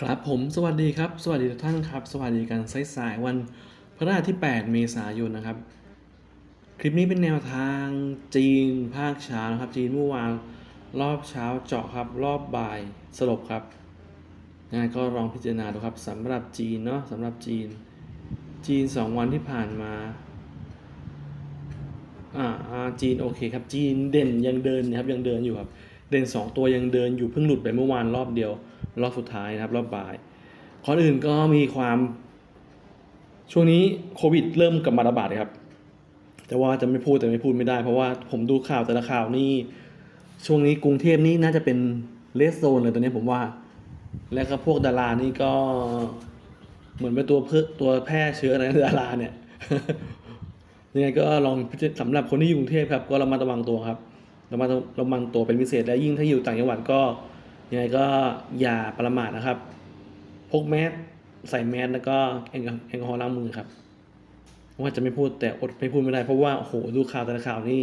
ครับผมสวัสดีครับ สวัสดีทุกท่านครับ สวัสดีกันสายๆวันพฤหัสที่ 8 เมษายนนะครับ คลิปนี้เป็นแนวทางจีนภาคเช้านะครับ จีนเมื่อวานรอบเช้าเจาะครับ รอบบ่ายสลบครับงานก็ลองพิจารณาดูครับสำหรับจีนเนาะสำหรับจีน จีน 2 วันที่ผ่านมาอ่าอ่าจีนโอเคครับจีนเด่นยังเดินนะครับยังเดินอยู่ครับ เด่น 2 ตัวยังเดินอยู่เพิ่งหลุดไปเมื่อวานรอบเดียว รอบสุดท้ายนะครับรอบบ่ายข้ออื่นก็มีความช่วงนี้โควิดเริ่มกลับมาระบาดครับ แต่ว่าจะไม่พูดแต่ไม่พูดไม่ได้ เพราะว่าผมดูข่าวแต่ละข่าวนี่ช่วงนี้กรุงเทพนี่น่าจะเป็นเลสโซนเลยตอนนี้ผมว่า และก็พวกดารานี่ก็เหมือนเป็นตัวเพื่อตัวแพร่เชื้อในดาราเนี่ยยังไงก็ลองพิจารสำหรับคนที่อยู่กรุงเทพครับ ก็ระมัดระวังตัวครับระมัดระวังตัวเป็นพิเศษและยิ่งถ้าอยู่ต่างจังหวัดก็ ยังไงก็อย่าประมาทนะครับ พกแมสใส่แมสแล้วก็แอลกอแอลกอฮอล์ล้างมือครับ ว่าจะไม่พูดแต่อดไม่พูดไม่ได้เพราะว่าโอ้โหดูข่าวแต่ละข่าวนี่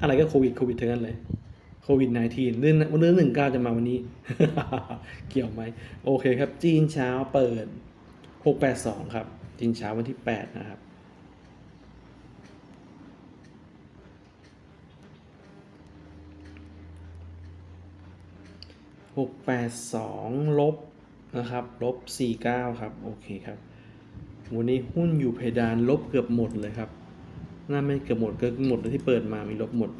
อะไรก็โควิดโควิดทั้งนั้นเลยโควิด -19 เรื่องเรื่องหนึ่งเก้าจะมาวันนี้ เกี่ยวไหม โอเคครับ จีนเช้าเปิด 682 ครับ จีนเช้าวันที่ 8 นะครับ หกแปดสองลบนะครับ ลบสี่เก้าครับ โอเคครับ วันนี้หุ้นอยู่เพดานลบเกือบหมดเลยครับ น่าไม่เกือบหมดเกือบหมดเลยที่เปิดมามีลบหมด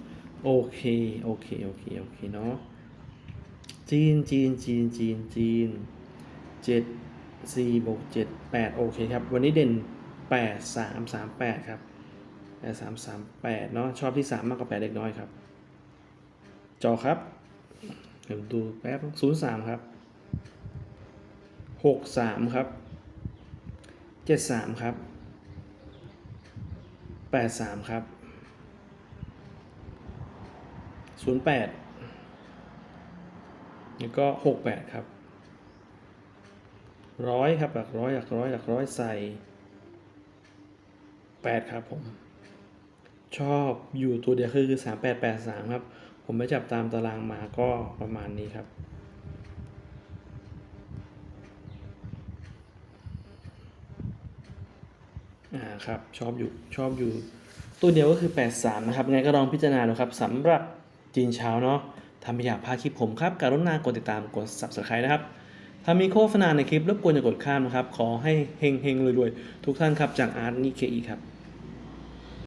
โอเค โอเค โอเค โอเคเนาะ จีน จีน จีน จีน จีนเจ็ดสี่บวกเจ็ดแปดโอเคครับ วันนี้เด่นแปดสามสามแปดครับแปดสามสามแปดเนาะ ชอบที่สามมากกว่าแปดเล็กน้อยครับ จอครับ เดี๋ยวดูแป๊บศูนย์สามครับหกสามครับเจ็ดสามครับแปดสามครับศูนย์แปดแล้วก็หกแปดครับร้อยครับหลักร้อยหลักร้อยหลักร้อยใส่แปดครับผมชอบอยู่ตัวเดียวคือสามแปดแปดสามครับ ผมไปจับตามตารางมาก็ประมาณนี้ครับ อ่าครับ ชอบอยู่ชอบอยู่ ตัวเดียวก็คือ 83 นะครับไงก็ลองพิจารณาดูครับสำหรับจีนเช้าเนาะทำไม่อยากพลาดคลิปผมครับการุณากดติดตามกด subscribe นะครับถ้ามีโฆษณาในคลิปรบกวนอย่ากดข้ามนะครับ ขอให้เฮงเฮงรวยๆ ทุกท่านครับจากอาร์ตนิเคอีครับ